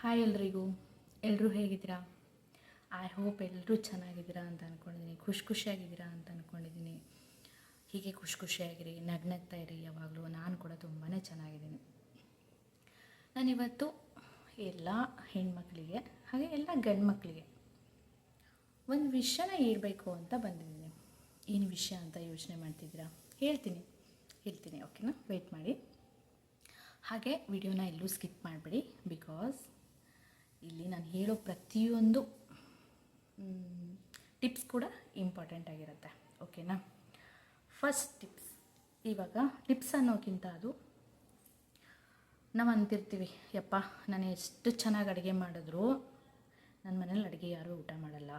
Hi ಎಲ್ರಿಗೂ. ಎಲ್ಲರೂ ಹೇಗಿದ್ದೀರಾ? ಐ ಹೋಪ್ ಎಲ್ಲರೂ ಚೆನ್ನಾಗಿದ್ದೀರಾ ಅಂತ ಅಂದ್ಕೊಂಡಿದ್ದೀನಿ ಖುಷಿ ಖುಷಿಯಾಗಿದ್ದೀರಾ ಅಂತ ಅಂದ್ಕೊಂಡಿದ್ದೀನಿ ಹೀಗೆ ಖುಷಿ ಖುಷಿಯಾಗಿರಿ, ನಗ್ನಗ್ತಾ ಇರಿ ಯಾವಾಗಲೂ. ನಾನು ಕೂಡ ತುಂಬಾ ಚೆನ್ನಾಗಿದ್ದೀನಿ. ನಾನಿವತ್ತು ಎಲ್ಲ ಹೆಣ್ಮಕ್ಳಿಗೆ ಹಾಗೆ ಎಲ್ಲ ಗಂಡು ಮಕ್ಕಳಿಗೆ ಒಂದು ವಿಷಯನ ಹೇಳ್ಬೇಕು ಅಂತ ಬಂದಿದ್ದೀನಿ. ಏನು ವಿಷಯ ಅಂತ ಯೋಚನೆ ಮಾಡ್ತಿದ್ದೀರಾ? ಹೇಳ್ತೀನಿ. ಹೇಳ್ತೀನಿ, ಓಕೆನಾ? ವೆಯ್ಟ್ ಮಾಡಿ. ಹಾಗೆ ವಿಡಿಯೋನ ಎಲ್ಲೂ ಸ್ಕಿಪ್ ಮಾಡಬೇಡಿ ಬಿಕಾಸ್ ಇಲ್ಲಿ ನಾನು ಹೇಳೋ ಪ್ರತಿಯೊಂದು ಟಿಪ್ಸ್ ಕೂಡ ಇಂಪಾರ್ಟೆಂಟ್ ಆಗಿರುತ್ತೆ. ಓಕೆನಾ ಫಸ್ಟ್ ಟಿಪ್ಸ್ ಇವಾಗ ಟಿಪ್ಸ್ ಅನ್ನೋಕ್ಕಿಂತ ಅದು, ನಾವು ಅಂತಿರ್ತೀವಿ, ಯಪ್ಪ, ನಾನು ಎಷ್ಟು ಚೆನ್ನಾಗಿ ಅಡುಗೆ ಮಾಡಿದ್ರು ನನ್ನ ಮನೇಲಿ ಅಡುಗೆ ಯಾರೂ ಊಟ ಮಾಡಲ್ಲ.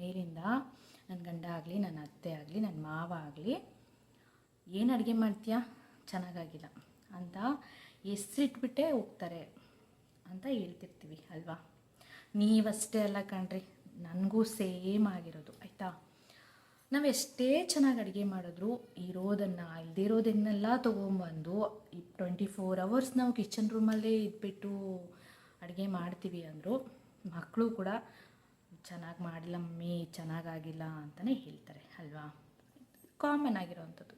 ಮೇಲಿಂದ ನನ್ನ ಗಂಡ ಆಗಲಿ ನನ್ನ ಅತ್ತೆ ಆಗಲಿ ನನ್ನ ಮಾವ ಆಗಲಿ, ಏನು ಅಡುಗೆ ಮಾಡ್ತೀಯಾ? ಚೆನ್ನಾಗಾಗಿಲ್ಲ ಅಂತ ಹೆಸ್ರಿಟ್ಬಿಟ್ಟೇ ಹೋಗ್ತಾರೆ. ಅಂತ ಹೇಳ್ತಿರ್ತೀವಿ, ಅಲ್ವಾ? ನೀವಷ್ಟೇ ಅಲ್ಲ ಕಣ್ರಿ, ನನಗೂ ಸೇಮ್ ಆಗಿರೋದು, ಆಯಿತಾ? ನಾವು ಎಷ್ಟೇ ಚೆನ್ನಾಗಿ ಅಡುಗೆ ಮಾಡಿದ್ರು, ಇರೋದನ್ನು ಇಲ್ಲದೇ ಇರೋದನ್ನೆಲ್ಲ ತೊಗೊಂಬಂದು ಈ ಟ್ವೆಂಟಿ ಫೋರ್ ಅವರ್ಸ್ ನಾವು ಕಿಚನ್ ರೂಮಲ್ಲೇ ಇದ್ಬಿಟ್ಟು ಅಡುಗೆ ಮಾಡ್ತೀವಿ ಅಂದರು ಮಕ್ಕಳು ಕೂಡ ಚೆನ್ನಾಗಿ ಮಾಡಿಲ್ಲ, ಮಮ್ಮಿ ಚೆನ್ನಾಗಾಗಿಲ್ಲ ಅಂತಲೇ ಹೇಳ್ತಾರೆ, ಅಲ್ವಾ? ಕಾಮನ್ ಆಗಿರೋವಂಥದ್ದು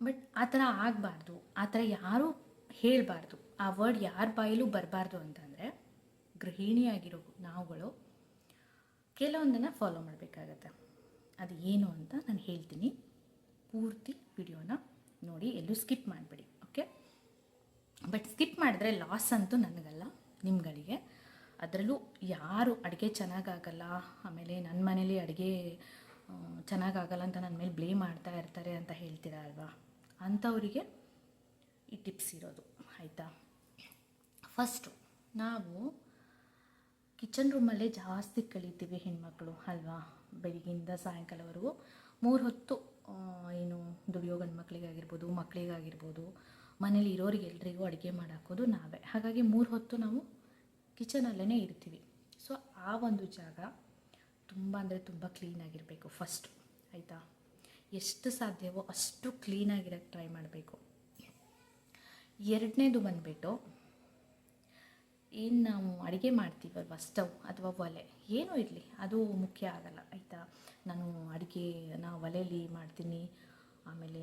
ಬಟ್ ಆ ಥರ ಆಗಬಾರ್ದು, ಆ ಥರ ಯಾರೂ ಹೇಳಬಾರ್ದು. ಆ ವರ್ಡ್ ಯಾರ ಬಾಯಲ್ಲೂ ಬರಬಾರ್ದು ಅಂತಂದರೆ ಗೃಹಿಣಿಯಾಗಿರೋ ನಾವುಗಳು ಕೆಲವೊಂದನ್ನು ಫಾಲೋ ಮಾಡಬೇಕಾಗತ್ತೆ. ಅದು ಏನು ಅಂತ ನಾನು ಹೇಳ್ತೀನಿ. ಪೂರ್ತಿ ವಿಡಿಯೋನ ನೋಡಿ, ಎಲ್ಲೂ ಸ್ಕಿಪ್ ಮಾಡಿಬಿಡಿ ಓಕೆ ಬಟ್ ಸ್ಕಿಪ್ ಮಾಡಿದ್ರೆ ಲಾಸ್ ಅಂತೂ ನನಗಲ್ಲ, ನಿಮ್ಗಳಿಗೆ. ಅದರಲ್ಲೂ ಯಾರು ಅಡುಗೆ ಚೆನ್ನಾಗಾಗಲ್ಲ, ಆಮೇಲೆ ನನ್ನ ಮನೇಲಿ ಅಡುಗೆ ಚೆನ್ನಾಗಾಗಲ್ಲ ಅಂತ ನನ್ನ ಮೇಲೆ ಬ್ಲೇಮ್ ಮಾಡ್ತಾ ಇರ್ತಾರೆ ಅಂತ ಹೇಳ್ತೀರಾ ಅಲ್ವಾ ಅಂಥವರಿಗೆ ಈ ಟಿಪ್ಸ್ ಇರೋದು, ಆಯಿತಾ? ಫಸ್ಟು ನಾವು ಕಿಚನ್ ರೂಮಲ್ಲೇ ಜಾಸ್ತಿ ಕಳೀತೀವಿ ಹೆಣ್ಮಕ್ಳು, ಅಲ್ವಾ? ಬೆಳಗ್ಗಿಂದ ಸಾಯಂಕಾಲವರೆಗೂ ಮೂರು ಹೊತ್ತು ಏನು ದುಡಿಯೋ ಗಂಡು ಮಕ್ಕಳಿಗಾಗಿರ್ಬೋದು ಮಕ್ಕಳಿಗಾಗಿರ್ಬೋದು ಮನೇಲಿ ಇರೋರಿಗೆ ಎಲ್ರಿಗೂ ಅಡುಗೆ ಮಾಡಾಕೋದು ನಾವೇ. ಹಾಗಾಗಿ ಮೂರು ಹೊತ್ತು ನಾವು ಕಿಚನಲ್ಲೇ ಇರ್ತೀವಿ. ಸೊ ಆ ಒಂದು ಜಾಗ ತುಂಬ ಅಂದರೆ ತುಂಬ ಕ್ಲೀನಾಗಿರಬೇಕು ಫಸ್ಟು ಆಯಿತಾ? ಎಷ್ಟು ಸಾಧ್ಯವೋ ಅಷ್ಟು ಕ್ಲೀನಾಗಿರೋಕ್ಕೆ ಟ್ರೈ ಮಾಡಬೇಕು. ಎರಡನೇದು ಬಂದುಬಿಟ್ಟು ಏನು ನಾವು ಅಡುಗೆ ಮಾಡ್ತೀವಲ್ವ ಸ್ಟವ್ ಅಥವಾ ಒಲೆ? ಏನೂ ಇರಲಿ, ಅದು ಮುಖ್ಯ ಆಗಲ್ಲ, ಆಯಿತಾ? ನಾನು ಅಡುಗೆ ನಾ ಒಲೆಯಲ್ಲಿ ಮಾಡ್ತೀನಿ, ಆಮೇಲೆ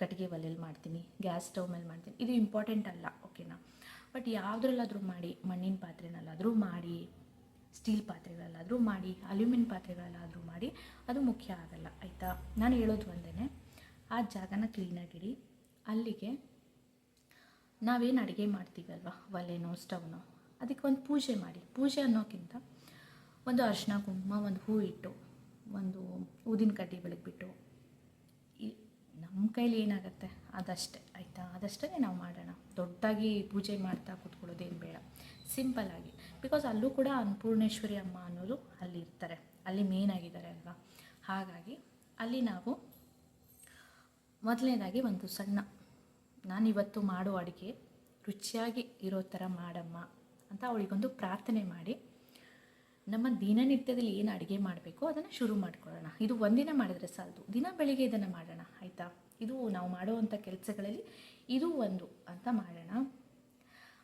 ಕಟ್ಟಿಗೆ ಒಲೆಯಲ್ಲಿ ಮಾಡ್ತೀನಿ, ಗ್ಯಾಸ್ ಸ್ಟವ್ ಮೇಲೆ ಮಾಡ್ತೀನಿ. ಇದು ಇಂಪಾರ್ಟೆಂಟ್ ಅಲ್ಲ ಓಕೆನಾ ಬಟ್ ಯಾವುದ್ರಲ್ಲಾದರೂ ಮಾಡಿ, ಮಣ್ಣಿನ ಪಾತ್ರೆನಲ್ಲಾದರೂ ಮಾಡಿ ಸ್ಟೀಲ್ ಪಾತ್ರೆಗಳಲ್ಲಾದರೂ ಮಾಡಿ ಅಲ್ಯೂಮಿನಿಯಂ ಪಾತ್ರೆಗಳಲ್ಲಾದರೂ ಮಾಡಿ, ಅದು ಮುಖ್ಯ ಆಗಲ್ಲ, ಆಯಿತಾ? ನಾನು ಹೇಳೋದು ಒಂದೇ ಆ ಜಾಗನ ಕ್ಲೀನಾಗಿಡಿ ಅಲ್ಲಿಗೆ ನಾವೇನು ಅಡುಗೆ ಮಾಡ್ತೀವಲ್ವ? ಒಲೆನೋ ಸ್ಟವ್ನೋ ಅದಕ್ಕೆ ಒಂದು ಪೂಜೆ ಮಾಡಿ. ಪೂಜೆ ಅನ್ನೋಕ್ಕಿಂತ ಒಂದು ಅರಿಶಿನ, ಕುಂಕುಮ, ಒಂದು ಹೂ ಇಟ್ಟು, ಒಂದು ಊದಿನ ಕಡ್ಡಿ ಬೆಳಗ್ಬಿಟ್ಟು ಈ ನಮ್ಮ ಕೈಲಿ ಏನಾಗುತ್ತೆ ಅದಷ್ಟೇ, ಆಯಿತಾ? ಅದಷ್ಟೇ ನಾವು ಮಾಡೋಣ. ದೊಡ್ಡದಾಗಿ ಪೂಜೆ ಮಾಡ್ತಾ ಕೂತ್ಕೊಳ್ಳೋದೇನು ಬೇಡ. ಸಿಂಪಲ್ಲಾಗಿ ಬಿಕಾಸ್ ಅಲ್ಲೂ ಕೂಡ ಅನ್ನಪೂರ್ಣೇಶ್ವರಿ ಅಮ್ಮ ಅನ್ನೋರು ಅಲ್ಲಿ ಇರ್ತಾರೆ. ಅಲ್ಲಿ ಮೇನ್ ಆಗಿದ್ದಾರೆ ಅಲ್ವಾ? ಹಾಗಾಗಿ ಅಲ್ಲಿ ನಾವು ಮೊದಲನೇದಾಗಿ ಒಂದು ಸಣ್ಣ, ನಾನಿವತ್ತು ಮಾಡೋ ಅಡುಗೆ ರುಚಿಯಾಗಿ ಇರೋ ಥರ ಮಾಡಮ್ಮ. ಅಂತ ಅವಳಿಗೊಂದು ಪ್ರಾರ್ಥನೆ ಮಾಡಿ, ನಮ್ಮ ದಿನನಿತ್ಯದಲ್ಲಿ ಏನು ಅಡುಗೆ ಮಾಡಬೇಕು ಅದನ್ನು ಶುರು ಮಾಡ್ಕೊಳ್ಳೋಣ. ಇದು ಒಂದಿನ ಮಾಡಿದ್ರೆ ಸಾಲದು. ದಿನ ಬೆಳಿಗ್ಗೆ ಇದನ್ನು ಮಾಡೋಣ, ಆಯಿತಾ? ಇದು ನಾವು ಮಾಡುವಂಥ ಕೆಲಸಗಳಲ್ಲಿ ಇದು ಒಂದು ಅಂತ ಮಾಡೋಣ.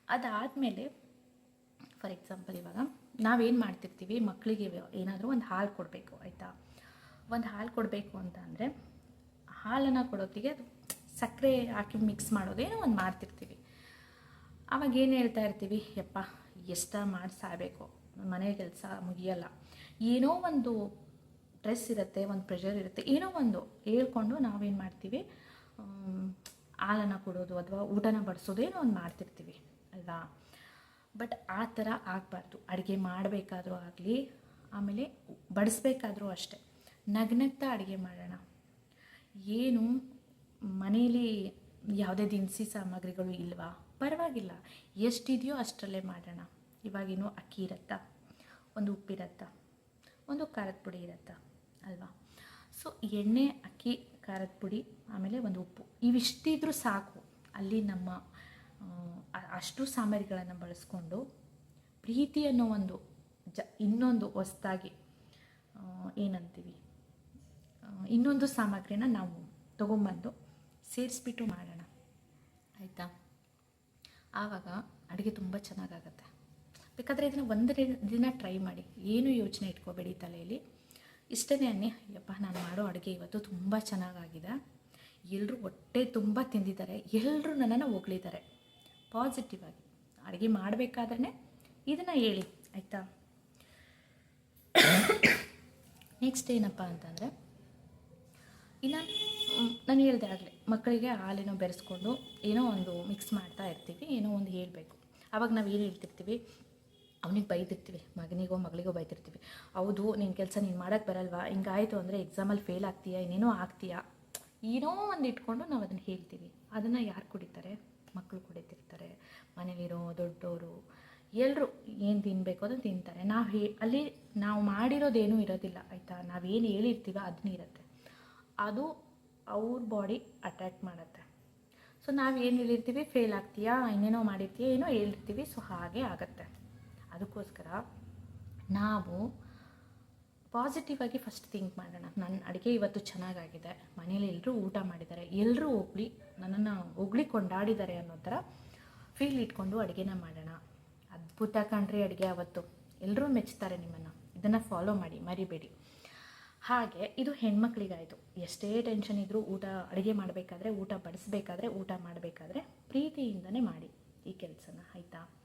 ಅದಾದಮೇಲೆ ಫಾರ್ ಎಕ್ಸಾಂಪಲ್ ಇವಾಗ, ನಾವೇನು ಮಾಡ್ತಿರ್ತೀವಿ? ಮಕ್ಕಳಿಗೆ ಏನಾದರೂ ಒಂದು ಹಾಲು ಕೊಡಬೇಕು, ಆಯಿತಾ? ಒಂದು ಹಾಲು ಕೊಡಬೇಕು ಅಂತ ಅಂದರೆ, ಹಾಲನ್ನು ಕೊಡೋತ್ತಿಗೆ ಅದು ಸಕ್ಕರೆ ಹಾಕಿ ಮಿಕ್ಸ್ ಮಾಡೋದೇನೋ ಒಂದು ಮಾಡ್ತಿರ್ತೀವಿ. ಅವಾಗ ಏನು ಹೇಳ್ತಾ ಇರ್ತೀವಿ? ಯಪ್ಪ ಎಷ್ಟ ಮಾಡಿ ಸಾಯಬೇಕು? ಮನೆ ಕೆಲಸ ಮುಗಿಯಲ್ಲ. ಏನೋ ಒಂದು ಸ್ಟ್ರೆಸ್ ಇರುತ್ತೆ, ಒಂದು ಪ್ರೆಷರ್ ಇರುತ್ತೆ, ಏನೋ ಒಂದು ಹೇಳ್ಕೊಂಡು ನಾವೇನು ಮಾಡ್ತೀವಿ? ಹಾಲನ್ನು ಕೊಡೋದು ಅಥವಾ ಊಟನ ಬಡಿಸೋದು ಏನೋ ಒಂದು ಮಾಡ್ತಿರ್ತೀವಿ, ಅಲ್ವಾ? ಬಟ್ ಆ ಥರ ಆಗಬಾರ್ದು. ಅಡುಗೆ ಮಾಡಬೇಕಾದ್ರೂ ಆಗಲಿ, ಆಮೇಲೆ ಬಡಿಸ್ಬೇಕಾದ್ರೂ ಅಷ್ಟೆ. ನಗ್ನಗ್ತಾ ಅಡುಗೆ ಮಾಡೋಣ. ಏನು ಮನೇಲಿ ಯಾವುದೇ ದಿನಸಿ ಸಾಮಗ್ರಿಗಳು ಇಲ್ವಾ? ಪರವಾಗಿಲ್ಲ. ಎಷ್ಟಿದೆಯೋ ಅಷ್ಟರಲ್ಲೇ ಮಾಡೋಣ. ಇವಾಗೇನು ಅಕ್ಕಿ ಇರತ್ತಾ? ಒಂದು ಉಪ್ಪಿರತ್ತಾ ಒಂದು ಖಾರದ ಪುಡಿ ಇರತ್ತಾ? ಅಲ್ವಾ? ಸೊ ಎಣ್ಣೆ, ಅಕ್ಕಿ, ಖಾರದ ಪುಡಿ, ಆಮೇಲೆ ಒಂದು ಉಪ್ಪು. ಇವಿಷ್ಟಿದ್ರೂ ಸಾಕು. ಅಲ್ಲಿ ನಮ್ಮ ಅಷ್ಟು ಸಾಮಗ್ರಿಗಳನ್ನು ಬಳಸ್ಕೊಂಡು ಪ್ರೀತಿ ಅನ್ನೋ ಒಂದು ಜ, ಇನ್ನೊಂದು ಹೊಸ್ದಾಗಿ ಏನಂತೀವಿ? ಇನ್ನೊಂದು ಸಾಮಗ್ರಿನ ನಾವು ತೊಗೊಂಬಂದು ಸೇರಿಸ್ಬಿಟ್ಟು ಮಾಡೋಣ. ಆಯಿತಾ? ಆವಾಗ ಅಡುಗೆ ತುಂಬ ಚೆನ್ನಾಗಾಗತ್ತೆ. ಬೇಕಾದರೆ ಇದನ್ನು ಒಂದು ದಿನ ಟ್ರೈ ಮಾಡಿ. ಏನು ಯೋಚನೆ ಇಟ್ಕೋಬೇಡಿ ತಲೆಯಲ್ಲಿ. ಇಷ್ಟೇ ಅನ್ನಿ, ಅಯ್ಯಪ್ಪ, ನಾನು ಮಾಡೋ ಅಡುಗೆ ಇವತ್ತು ತುಂಬ ಚೆನ್ನಾಗಾಗಿದೆ. ಎಲ್ಲರೂ ಹೊಟ್ಟೆ ತುಂಬ ತಿಂದಿದ್ದಾರೆ. ಎಲ್ಲರೂ ನನ್ನನ್ನು ಹೊಗಳಿದ್ದಾರೆ. ಪಾಸಿಟಿವ್ ಆಗಿ. ಅಡುಗೆ ಮಾಡಬೇಕಾದ್ರೆ ಇದನ್ನು ಹೇಳಿ. ಆಯಿತಾ? ನೆಕ್ಸ್ಟ್ ಏನಪ್ಪ ಅಂತಂದರೆ ಇನ್ನು ನಾನು ಹೇಳಿದೆ ಆಗಲೇ, ಮಕ್ಕಳಿಗೆ ಹಾಲೇನೋ ಬೆರೆಸ್ಕೊಂಡು ಏನೋ ಒಂದು ಮಿಕ್ಸ್ ಮಾಡ್ತಾ ಇರ್ತೀವಿ, ಏನೋ ಒಂದು ಹೇಳಬೇಕು. ಆವಾಗ ನಾವು ಏನು ಹೇಳ್ತಿರ್ತೀವಿ? ಅವನಿಗೆ ಬೈತಿರ್ತೀವಿ ಮಗನಿಗೋ ಮಗಳಿಗೋ ಬೈತಿರ್ತೀವಿ ಹೌದು ನಿನ್ನ ಕೆಲಸ ನೀನು ಮಾಡೋಕ್ಕೆ ಬರಲ್ವಾ? ಹಿಂಗಾಯಿತು ಅಂದರೆ ಎಕ್ಸಾಮಲ್ಲಿ ಫೇಲ್ ಆಗ್ತೀಯಾ, ಇನ್ನೇನೋ ಆಗ್ತೀಯಾ? ಏನೋ ಒಂದು ಇಟ್ಕೊಂಡು ನಾವು ಅದನ್ನು ಹೇಳ್ತೀವಿ. ಅದನ್ನು ಯಾರು ಕುಡಿತಾರೆ? ಮಕ್ಕಳು ಕುಡಿತಿರ್ತಾರೆ, ಮನೇಲಿರೋ ದೊಡ್ಡವರು ಎಲ್ಲರೂ ಏನು ತಿನ್ನಬೇಕು ಅದನ್ನು ತಿಂತಾರೆ. ನಾವು ಹೇ, ಅಲ್ಲಿ ನಾವು ಮಾಡಿರೋದೇನೂ ಇರೋದಿಲ್ಲ, ಆಯಿತಾ? ನಾವೇನು ಹೇಳಿರ್ತೀವೋ ಅದನ್ನೇ ಇರುತ್ತೆ. ಅದು ಅವ್ರ ಬಾಡಿ ಅಟ್ಯಾಕ್ ಮಾಡುತ್ತೆ. ಸೊ ನಾವು ಏನು ಹೇಳಿರ್ತೀವಿ? ಫೇಲ್ ಆಗ್ತೀಯಾ, ಇನ್ನೇನೋ ಮಾಡಿರ್ತೀಯ, ಏನೋ ಹೇಳಿರ್ತೀವಿ ಸೊ ಹಾಗೆ ಆಗುತ್ತೆ. ಅದಕ್ಕೋಸ್ಕರ ನಾವು ಪಾಸಿಟಿವ್ ಆಗಿ ಫಸ್ಟ್ ಥಿಂಕ್ ಮಾಡೋಣ. ನನ್ನ ಅಡುಗೆ ಇವತ್ತು ಚೆನ್ನಾಗಾಗಿದೆ. ಮನೇಲಿ ಎಲ್ಲರೂ ಊಟ ಮಾಡಿದ್ದಾರೆ. ಎಲ್ಲರೂ ಹೋಗ್ಲಿ, ನನ್ನನ್ನು ಒಗ್ಳಿ ಕೊಂಡಾಡಿದ್ದಾರೆ ಅನ್ನೋ ಥರ ಫೀಲ್ ಇಟ್ಕೊಂಡು ಅಡುಗೆನ ಮಾಡೋಣ. ಅದ್ಭುತ ಕಣ್ರಿ ಅಡುಗೆ ಅವತ್ತು. ಎಲ್ಲರೂ ಮೆಚ್ತಾರೆ ನಿಮ್ಮನ್ನು. ಇದನ್ನು ಫಾಲೋ ಮಾಡಿ, ಮರಿಬೇಡಿ. ಹಾಗೆ, ಇದು ಹೆಣ್ಮಕ್ಳಿಗಾಯಿತು. ಎಷ್ಟೇ ಟೆನ್ಷನ್ ಇದ್ದರೂ ಊಟ ಅಡುಗೆ ಮಾಡಬೇಕಾದ್ರೆ, ಊಟ ಬಡಿಸ್ಬೇಕಾದ್ರೆ, ಊಟ ಮಾಡಬೇಕಾದ್ರೆ ಪ್ರೀತಿಯಿಂದನೇ ಮಾಡಿ ಈ ಕೆಲಸನ, ಆಯಿತಾ?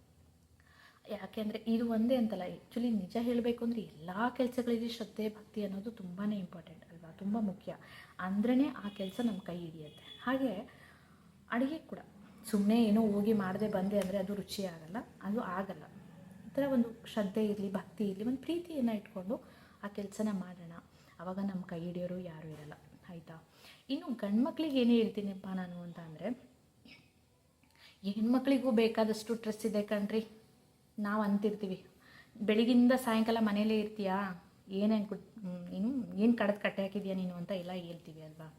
ಯಾಕೆಂದರೆ ಇದು ಒಂದೇ ಅಂತಲ್ಲ ಆ್ಯಕ್ಚುಲಿ ನಿಜ ಹೇಳಬೇಕು ಅಂದರೆ ಎಲ್ಲ ಕೆಲಸಗಳಿಗೆ ಶ್ರದ್ಧೆ, ಭಕ್ತಿ ಅನ್ನೋದು ತುಂಬಾ ಇಂಪಾರ್ಟೆಂಟ್ ಅಲ್ವಾ? ತುಂಬ ಮುಖ್ಯ. ಅಂದ್ರೇ ಆ ಕೆಲಸ ನಮ್ಮ ಕೈ ಹಿಡಿಯುತ್ತೆ. ಹಾಗೆ ಅಡುಗೆ ಕೂಡ. ಸುಮ್ಮನೆ ಏನೋ ಹೋಗಿ ಮಾಡದೆ ಬಂದೆ ಅಂದರೆ ಅದು ರುಚಿ ಆಗಲ್ಲ, ಅದು ಆಗಲ್ಲ. ಈ ಒಂದು ಶ್ರದ್ಧೆ ಇರಲಿ, ಭಕ್ತಿ ಇರಲಿ, ಒಂದು ಪ್ರೀತಿಯನ್ನು ಇಟ್ಕೊಂಡು ಆ ಕೆಲಸನ ಮಾಡೋಣ. ಆವಾಗ ನಮ್ಮ ಕೈ ಹಿಡಿಯೋರು ಯಾರೂ ಇರಲ್ಲ. ಆಯಿತಾ? ಇನ್ನು ಗಂಡು ಮಕ್ಳಿಗೆ ಏನೇ ಹೇಳ್ತೀನಪ್ಪ ನಾನು ಅಂತ ಅಂದರೆ, ಹೆಣ್ಮಕ್ಳಿಗೂ ಬೇಕಾದಷ್ಟು ಟ್ರೆಸ್ ಇದೆ ಕಣ್ರಿ. ನಾವು ಅಂತಿರ್ತೀವಿ. ಬೆಳಗಿಂದ ಸಾಯಂಕಾಲ ಮನೇಲೇ ಇರ್ತೀಯಾ? ಏನೇನು ಕುಟ್ ಏನು ಏನು ಕಡದ ಕಟ್ಟೆ ಹಾಕಿದ್ಯಾ ನೀನು ಅಂತ ಎಲ್ಲ ಹೇಳ್ತೀವಿ ಅಲ್ವಾ?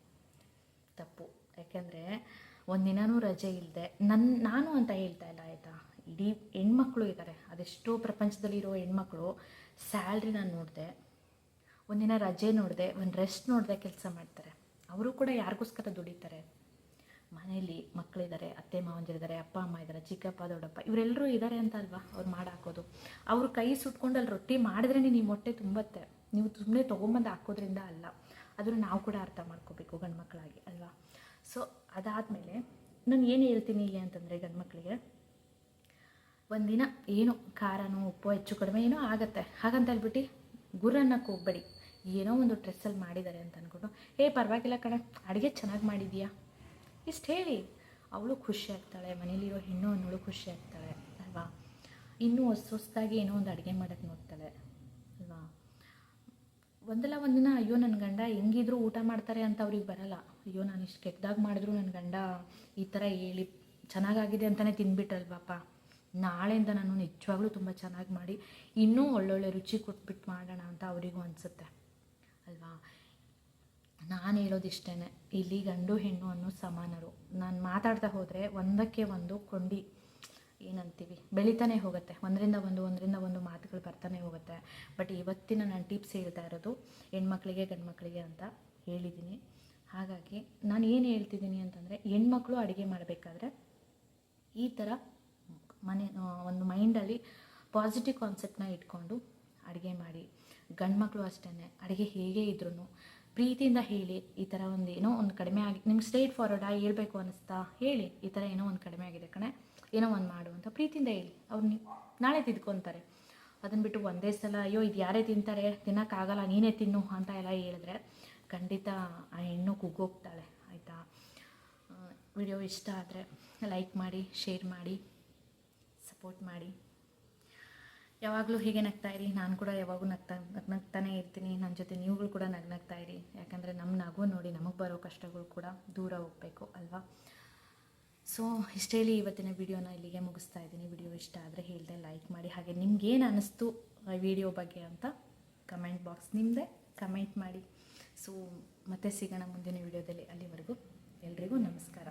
ತಪ್ಪು. ಯಾಕೆಂದರೆ ಒಂದಿನೂ ರಜೆ ಇಲ್ಲದೆ ನನ್ನ ನಾನು ಅಂತ ಹೇಳ್ತಾ ಇಲ್ಲ, ಆಯಿತಾ? ಇಡೀ ಹೆಣ್ಮಕ್ಳು ಇದ್ದಾರೆ ಅದೆಷ್ಟೋ ಪ್ರಪಂಚದಲ್ಲಿರೋ ಹೆಣ್ಮಕ್ಳು ಸ್ಯಾಲ್ರಿ ನಾನು ನೋಡಿದೆ ಒಂದಿನ ರಜೆ ನೋಡಿದೆ, ಒಂದು ರೆಸ್ಟ್ ನೋಡಿದೆ ಕೆಲಸ ಮಾಡ್ತಾರೆ. ಅವರು ಕೂಡ ಯಾರಿಗೋಸ್ಕರ ದುಡಿತಾರೆ? ಮನೇಲಿ ಮಕ್ಕಳಿದ್ದಾರೆ ಅತ್ತೆ ಮಾವಂಜರಿದ್ದಾರೆ ಅಪ್ಪ ಅಮ್ಮ ಇದ್ದಾರೆ ಚಿಕ್ಕಪ್ಪ, ದೊಡ್ಡಪ್ಪ ಇವರೆಲ್ಲರೂ ಇದ್ದಾರೆ ಅಂತ ಅಲ್ವಾ ಅವ್ರು ಮಾಡಾಕೋದು. ಅವ್ರ ಕೈ ಸುಟ್ಕೊಂಡು ಅಲ್ಲಿ ರೊಟ್ಟಿ ಮಾಡಿದ್ರೇ ನಿಮ್ಮ ಹೊಟ್ಟೆ ತುಂಬತ್ತೆ. ನೀವು ಸುಮ್ಮನೆ ತೊಗೊಂಬಂದು ಹಾಕೋದ್ರಿಂದ ಅಲ್ಲ. ಅದನ್ನು ನಾವು ಕೂಡ ಅರ್ಥ ಮಾಡ್ಕೋಬೇಕು ಗಂಡು ಮಕ್ಕಳಾಗಿ ಅಲ್ವಾ? ಸೊ ಅದಾದಮೇಲೆ ನಾನು ಏನು ಹೇಳ್ತೀನಿ ಇಲ್ಲಿ ಅಂತಂದರೆ ಗಂಡು ಮಕ್ಕಳಿಗೆ ಒಂದಿನ ಏನು ಖಾರನೋ, ಉಪ್ಪು ಹೆಚ್ಚು ಕಡಿಮೆ ಏನೋ ಆಗುತ್ತೆ. ಹಾಗಂತ ಹೇಳ್ಬಿಟ್ಟು ಗುರನ್ನಕ್ಕೆ ಹೋಗ್ಬೇಡಿ. ಏನೋ ಒಂದು ಡ್ರೆಸ್ಸಲ್ಲಿ ಮಾಡಿದ್ದಾರೆ ಅಂತ ಅಂದ್ಕೊಂಡು ಏ, ಪರವಾಗಿಲ್ಲ ಕಣೆ, ಅಡುಗೆ ಚೆನ್ನಾಗಿ ಮಾಡಿದ್ಯಾ? ಇಷ್ಟು ಹೇಳಿ. ಅವಳು ಖುಷಿ ಆಗ್ತಾಳೆ, ಮನೇಲಿರೋ ಹೆಣ್ಣು ಅನ್ನೋಳು ಖುಷಿ ಆಗ್ತಾಳೆ, ಅಲ್ವಾ? ಇನ್ನೂ ಹೊಸ ಹೊಸದಾಗಿ ಏನೋ ಒಂದು ಅಡುಗೆ ಮಾಡೋಕ್ಕೆ ನೋಡ್ತಾಳೆ, ಅಲ್ವಾ? ಒಂದಲ್ಲ ಒಂದಿನ ಅಯ್ಯೋ ನನ್ನ ಗಂಡ ಹೆಂಗಿದ್ರು ಊಟ ಮಾಡ್ತಾರೆ ಅಂತ ಅವ್ರಿಗೆ ಬರಲ್ಲ. ಅಯ್ಯೋ, ನಾನು ಇಷ್ಟು ಕೆಟ್ಟದಾಗ ಮಾಡಿದ್ರು ನನ್ನ ಗಂಡ ಈ ಥರ ಹೇಳಿ, ಚೆನ್ನಾಗಾಗಿದೆ ಅಂತಲೇ ತಿಂದ್ಬಿಟ್ಟಲ್ವಪ್ಪ ನಾಳೆಯಿಂದ ನಾನು ನಿಜವಾಗ್ಲೂ ತುಂಬ ಚೆನ್ನಾಗಿ ಮಾಡಿ, ಇನ್ನೂ ಒಳ್ಳೊಳ್ಳೆ ರುಚಿ ಕೊಟ್ಬಿಟ್ಟು ಮಾಡೋಣ ಅಂತ ಅವರಿಗೂ ಅನಿಸುತ್ತೆ, ಅಲ್ವಾ? ನಾನು ಹೇಳೋದಿಷ್ಟೇ ಇಲ್ಲಿ ಗಂಡು ಹೆಣ್ಣು ಅನ್ನೋ ಸಮಾನರು. ನಾನು ಮಾತಾಡ್ತಾ ಹೋದರೆ ಒಂದಕ್ಕೆ ಒಂದು ಕೊಂಡಿ, ಏನಂತೀವಿ, ಬೆಳೀತಾನೆ ಹೋಗುತ್ತೆ. ಒಂದರಿಂದ ಒಂದು ಒಂದರಿಂದ ಒಂದು ಮಾತುಗಳು ಬರ್ತಾನೆ ಹೋಗುತ್ತೆ. ಬಟ್ ಇವತ್ತಿನ ನಾನು ಟಿಪ್ಸ್ ಹೇಳ್ತಾ ಇರೋದು ಹೆಣ್ಮಕ್ಳಿಗೆ ಗಂಡು ಮಕ್ಕಳಿಗೆ ಅಂತ ಹೇಳಿದ್ದೀನಿ. ಹಾಗಾಗಿ ನಾನು ಏನು ಹೇಳ್ತಿದ್ದೀನಿ ಅಂತಂದರೆ, ಹೆಣ್ಮಕ್ಳು ಅಡುಗೆ ಮಾಡಬೇಕಾದ್ರೆ ಈ ಥರ ಮನೆ ಒಂದು ಮೈಂಡಲ್ಲಿ ಪಾಸಿಟಿವ್ ಕಾನ್ಸೆಪ್ಟನ್ನ ಇಟ್ಕೊಂಡು ಅಡುಗೆ ಮಾಡಿ. ಗಂಡು ಮಕ್ಕಳು ಅಷ್ಟೇ ಅಡುಗೆ ಹೇಗೆ ಇದ್ರೂ ಪ್ರೀತಿಯಿಂದ ಹೇಳಿ ಈ ಥರ ಒಂದು ಏನೋ ಒಂದು ಕಡಿಮೆ ಆಗಿ, ನಿಮ್ಗೆ ಸ್ಟ್ರೇಟ್ ಫಾರ್ವರ್ಡಾಗಿ ಹೇಳ್ಬೇಕು ಅನ್ನಿಸ್ತಾ ಹೇಳಿ ಈ ಥರ ಏನೋ ಒಂದು ಕಡಿಮೆ ಆಗಿದೆ ಕಣೆ, ಏನೋ ಒಂದು ಮಾಡು ಅಂತ ಪ್ರೀತಿಯಿಂದ ಹೇಳಿ. ಅವ್ರು ನಾಳೆ ತಿದ್ಕೊತಾರೆ. ಅದನ್ನು ಬಿಟ್ಟು ಒಂದೇ ಸಲ, ಅಯ್ಯೋ, ಇದು ಯಾರೇ ತಿಂತಾರೆ? ತಿನ್ನೋಕ್ಕಾಗಲ್ಲ ನೀನೇ ತಿನ್ನು ಅಂತ ಎಲ್ಲ ಹೇಳಿದ್ರೆ ಖಂಡಿತ ಆ ಹೆಣ್ಣು ಕುಗ್ಗೋಗ್ತಾಳೆ, ಆಯಿತಾ? ವಿಡಿಯೋ ಇಷ್ಟ ಆದರೆ ಲೈಕ್ ಮಾಡಿ ಶೇರ್ ಮಾಡಿ ಸಪೋರ್ಟ್ ಮಾಡಿ. ಯಾವಾಗಲೂ ಹೀಗೆ ನಗ್ತಾ ಇರಿ, ನಾನು ಕೂಡ ಯಾವಾಗೂ ನಗ್ತಾ ನಗ್ ನಗ್ತಾನೆ ಇರ್ತೀನಿ ನನ್ನ ಜೊತೆ ನೀವುಗಳು ಕೂಡ ನಗ್, ನಗ್ತಾ ಇರಿ. ಯಾಕಂದರೆ ನಮ್ಮ ನಗು ನೋಡಿ ನಮಗೆ ಬರೋ ಕಷ್ಟಗಳು ಕೂಡ ದೂರ ಹೋಗಬೇಕು, ಅಲ್ವಾ? ಸೊ ಇಷ್ಟೇಳಿ ಇವತ್ತಿನ ವಿಡಿಯೋನ ಇಲ್ಲಿಗೆ ಮುಗಿಸ್ತಾ ಇದ್ದೀನಿ. ವಿಡಿಯೋ ಇಷ್ಟ ಆದರೆ ಹೇಳಿದೆ ಲೈಕ್ ಮಾಡಿ. ಹಾಗೆ ನಿಮ್ಗೇನು ಅನ್ನಿಸ್ತು ವಿಡಿಯೋ ಬಗ್ಗೆ ಅಂತ ಕಮೆಂಟ್ ಬಾಕ್ಸ್ ನಿಮ್ಮದೇ ಕಮೆಂಟ್ ಮಾಡಿ. ಸೊ ಮತ್ತೆ ಸಿಗೋಣ ಮುಂದಿನ ವಿಡಿಯೋದಲ್ಲಿ. ಅಲ್ಲಿವರೆಗೂ ಎಲ್ರಿಗೂ ನಮಸ್ಕಾರ.